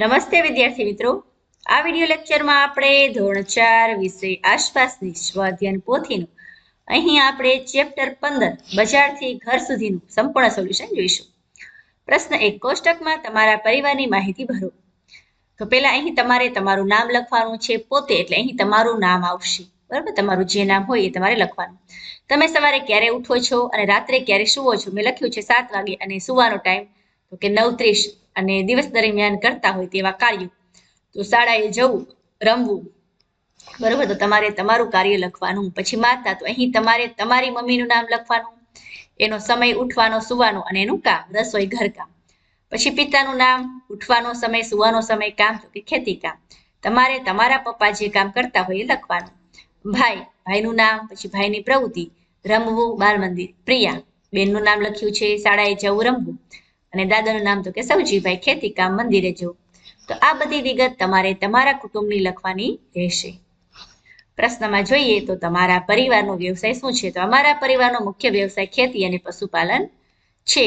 નમસ્તે વિદ્યાર્થી મિત્રો. આ વિડિયો લેક્ચરમાં આપણે ધોરણ ચાર વિષય આસપાસની સ્વાધ્યાન પોથીનું, અહીં આપણે ચેપ્ટર પંદર બજારથી ઘર સુધીનું સંપૂર્ણ સોલ્યુશન જોઈશું. પ્રશ્ન એક, કોષ્ટકમાં તમારા પરિવારની માહિતી ભરો. તો પહેલા અહીં તમારે તમારું નામ લખવાનું છે, પોતે એટલે અહીં તમારું નામ આવશે. બરાબર? તમારું જે નામ હોય એ તમારે લખવાનું. તમે સવારે ક્યારે ઉઠો છો અને રાત્રે ક્યારે સુવો છો? મેં લખ્યું છે સાત વાગે અને સુવાનો ટાઈમ તો કે નવ ત્રીસ. અને દિવસ દરમિયાન કરતા હોય તેવા કાર્યો. તો શાળાએ જવું, રમવું, બરોબર? તો તમારે તમારું કાર્ય લખવાનું, પછી માતા, તો અહીં તમારે તમારી મમ્મીનું નામ લખવાનું, એનો સમય ઉઠવાનો, સુવાનો અને એનું કામ, રસોઈ, ઘરકામ. પછી પિતાનું નામ ઉઠવાનો સમય, સુવાનો સમય, કામ, તો કે ખેતી કામ. તમારે તમારા પપ્પા જે કામ કરતા હોય એ લખવાનું. ભાઈ, ભાઈનું નામ, પછી ભાઈની પ્રવૃત્તિ, રમવું બાળ મંદિર પ્રિયા, બેનનું નામ લખ્યું છે, શાળાએ જવું, રમવું. અને દાદાનું નામ તો કે સૌજીભાઈ ખેતી કામ મંદિરે જવું. તો આ બધી વિગત તમારે તમારા કુટુંબની લખવાની રહેશે. પ્રશ્નમાં જોઈએ તો તમારા પરિવારનો વ્યવસાય શું છે? તો અમારા પરિવારનો મુખ્ય વ્યવસાય ખેતી અને પશુપાલન છે.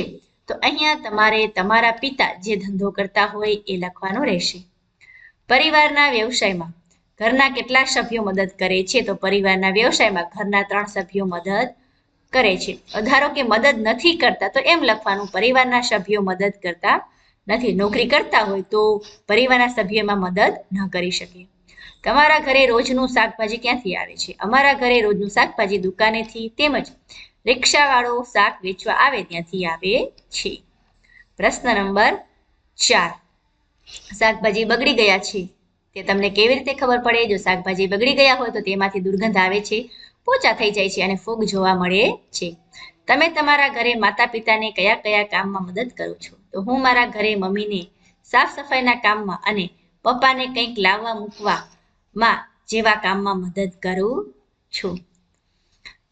તો અહીંયા તમારે તમારા પિતા જે ધંધો કરતા હોય એ લખવાનો રહેશે. પરિવારના વ્યવસાયમાં ઘરના કેટલા સભ્યો મદદ કરે છે? તો પરિવારના વ્યવસાયમાં ઘરના ત્રણ સભ્યો મદદ કરે છે. ધારો કે મદદ નથી કરતા, તો એમ લખવાનું, પરિવારના સભ્યો મદદ કરતા નથી. નોકરી કરતા હોય તો પરિવારના સભ્યોમાં મદદ ન કરી શકે. તમારા ઘરે રોજનું શાકભાજી ક્યાંથી આવે છે? અમારા ઘરે રોજનું શાકભાજી દુકાનેથી તેમજ રિક્ષાવાળો શાક વેચવા આવે ત્યાંથી આવે છે. પ્રશ્ન નંબર ચાર. શાકભાજી બગડી ગયા છે. તે તમને કેવી રીતે ખબર પડે? જો શાકભાજી બગડી ગયા હોય તો તેમાંથી દુર્ગંધ આવે છે. પોચા થઈ જાય છે અને ફૂગ જોવા મળે છે. તમે તમારા ઘરે માતા પિતાને કયા કયા કામમાં મદદ કરો છો? તો હું મારા ઘરે મમ્મીને સાફ સફાઈના કામમાં અને પપ્પાને કંઈક લાવવા મૂકવામાં જેવા કામમાં મદદ કરું છું.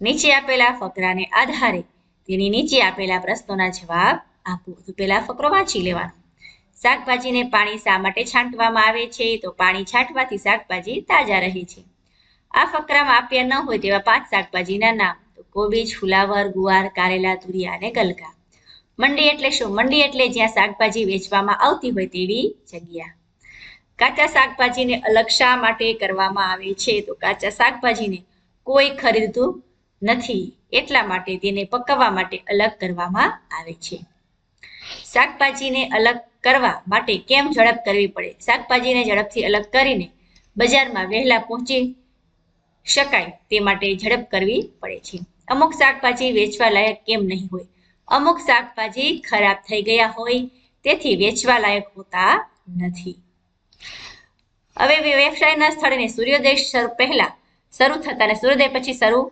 નીચે આપેલા ફકરાને આધારે તેની નીચે આપેલા પ્રશ્નોના જવાબ આપો. તો પહેલા ફકરો વાંચી લેવાનો. શાકભાજીને પાણી શા માટે છાંટવામાં આવે છે? તો પાણી છાંટવાથી શાકભાજી તાજા રહે છે. આ ફકરામાં આપ્યા ન હોય તેવા પાંચ શાકભાજીના નામ. તો કોબીજ, ફુલાવર, ગુવાર, કારેલા, તુરિયા અને ગલકા મંડી એટલે શું? મંડી એટલે જ્યાં શાકભાજી વેચવામાં આવતી હોય તેવી જગ્યા. કાચા શાકભાજીને અલગ શા માટે કરવામાં આવે છે? તો કાચા શાકભાજીને કોઈ ખરીદતું નથી. એટલા માટે તેને પકવવા માટે અલગ કરવામાં આવે છે. શાકભાજીને અલગ કરવા માટે કેમ ઝડપ કરવી પડે? શાકભાજીને ઝડપથી અલગ કરીને બજારમાં વહેલા પહોંચી શકાય તે માટે ઝડપ કરવી પડે છે. અમુક શાકભાજી વેચવા લાયક કેમ નહીં હોય? અમુક શાકભાજી ખરાબ થઈ ગયા હોય, તેથી વેચવા લાયક હોતા નથી. હવે વ્યવસાયના સ્થળને સૂર્યોદય પહેલા શરૂ થતા અને સૂર્યોદય પછી શરૂ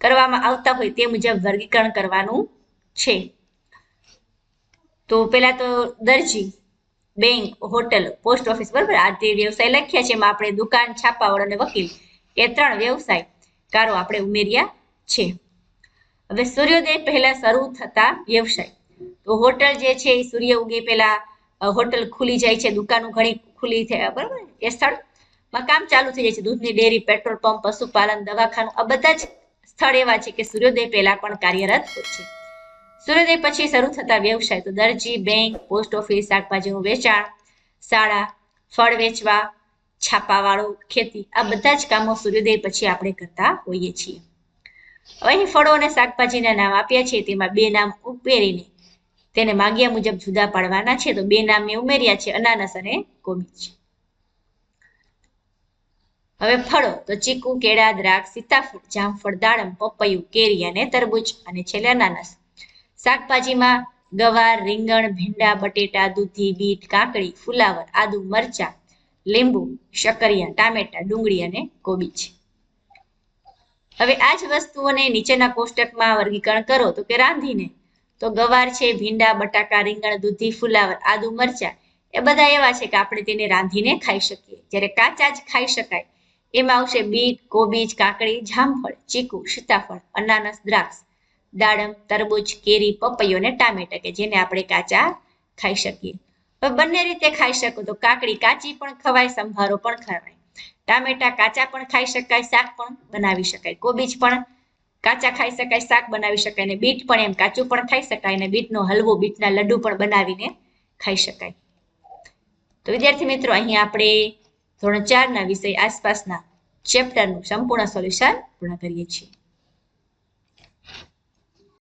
કરવામાં આવતા હોય તે મુજબ વર્ગીકરણ કરવાનું છે. તો પેલા તો દરજી, બેંક, હોટલ, પોસ્ટ ઓફિસ, બરાબર? આ તે વ્યવસાય લખ્યા છે એમાં આપણે દુકાન, છાપાવાળો અને વકીલ એ ત્રણ વ્યવસાય કારો આપણે ઉમેર્યા છે. હવે સૂર્યોદય પહેલા શરૂ થતા વ્યવસાય. તો હોટલ જે છે, એ સૂર્ય ઉગે પહેલા હોટલ ખુલી જાય છે, દુકાનો ઘણી ખુલી થયા, બરાબર એ સ્થળમાં કામ ચાલુ થઈ જાય છે, દૂધની ડેરી, પેટ્રોલ પંપ, પશુપાલન, દવાખાનું, આ બધા જ સ્થળ એવા છે કે સૂર્યોદય પહેલા પણ કાર્યરત હોય છે. સૂર્યોદય પછી શરૂ થતા વ્યવસાય, તો દરજી, બેંક, પોસ્ટ ઓફિસ, શાકભાજીનું વેચાણ, શાળા, ફળ વેચવા છાપાવાળો ખેતી, આ બધા જ કામો સૂર્યોદય પછી આપણે કરતા હોઈએ છીએ. અહીં ફળો અને શાકભાજીના નામ આપ્યા છે, તેમાં બે નામ ઉમેરીને તેને માગ્યા મુજબ જુદા પાડવાના છે, તો બે નામ મેં ઉમેર્યા છે, અનાનસ અને કોબીજ હવે ફળો, તો ચીકુ, કેળા, દ્રાક્ષ, સીતાફળ, જામફળ, દાડમ, પપૈયું, કેરી અને તરબૂચ અને છેલ્લે અનાનસ. શાકભાજીમાં ગવાર, રીંગણ, ભીંડા, બટેટા, દૂધી, બીટ, કાકડી, ફુલાવર, આદુ, મરચા લીંબુ શકરિયા ટામેટા, ડુંગળી અને કોબીજ હવે આ જ વસ્તુઓને નીચેના કોષ્ટકમાં વર્ગીકરણ કરો. તો કે રાંધીને. તો ગવાર છે, ભીંડા, બટાકા, રીંગણ, દૂધી, ફુલાવર, આદુ, મરચા, એ બધા એવા છે કે આપણે તેને રાંધીને ખાઈ શકીએ. જ્યારે કાચા જ ખાઈ શકાય. એમાં આવશે બીટ કોબીજ કાકડી, જામફળ, ચીકુ, સીતાફળ, અનાનસ, દ્રાક્ષ, દાડમ, તરબૂચ, કેરી, પપૈયો અને ટામેટા, કે જેને આપણે કાચા ખાઈ શકીએ. બંને રીતે ખાઈ શકો. તો કાકડી કાચી પણ ખવાય, સંભારો પણ ખવાય. ટામેટા કાચા પણ ખાઈ શકાય, શાક પણ બનાવી શકાય. કોબીજ પણ કાચા ખાઈ શકાય, શાક બનાવી શકાય. અને બીટ પણ એમ કાચું પણ ખાઈ શકાય અને બીટનો હલવો, બીટના લડ્ડુ પણ બનાવીને ખાઈ શકાય. તો વિદ્યાર્થી મિત્રો, અહીં આપણે ધોરણ ચારના વિષય આસપાસના ચેપ્ટરનું સંપૂર્ણ સોલ્યુશન પૂર્ણ કરીએ છીએ.